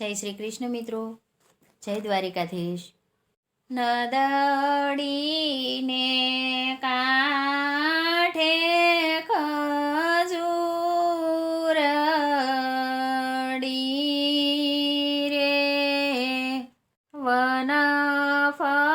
જય શ્રી કૃષ્ણ મિત્રો. જય દ્વારિકાધીશ. નદડીને કાઠે ખજૂરડી રે. વના વન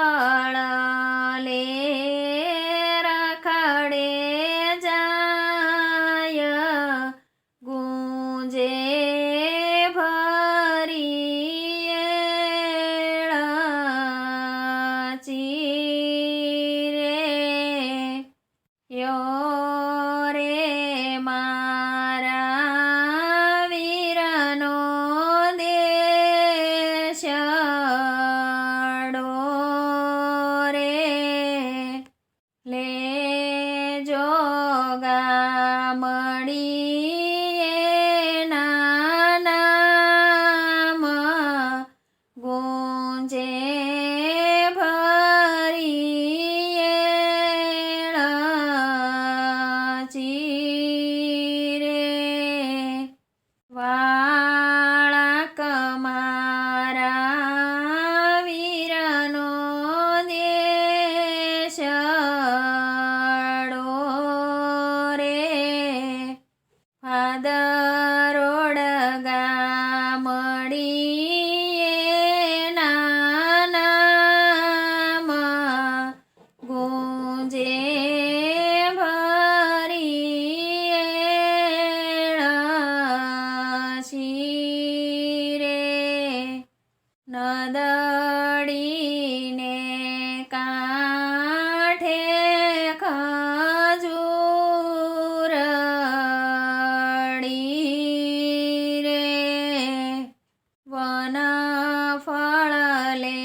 નદડીને કાંઠે ખજૂરડી રે. વન ફળલે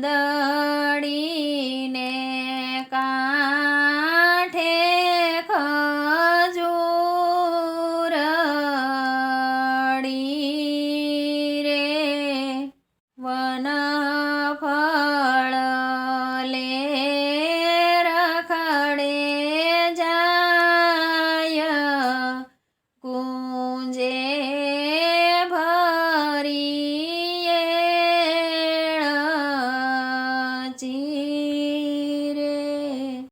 mother.